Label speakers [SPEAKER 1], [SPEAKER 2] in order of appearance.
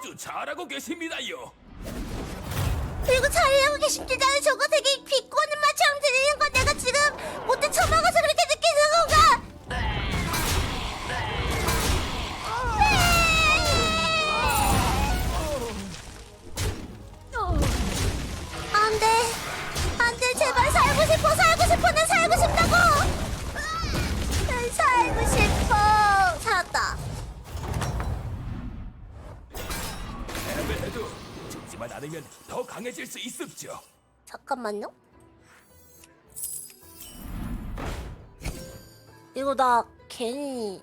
[SPEAKER 1] 아주 잘하고 계십니다요.
[SPEAKER 2] 그리고 잘하고 계십니다. 저거 되게 비
[SPEAKER 1] 죽지만 않으면 더 강해질 수 있습죠.
[SPEAKER 2] 잠깐만요. 이거 나 괜히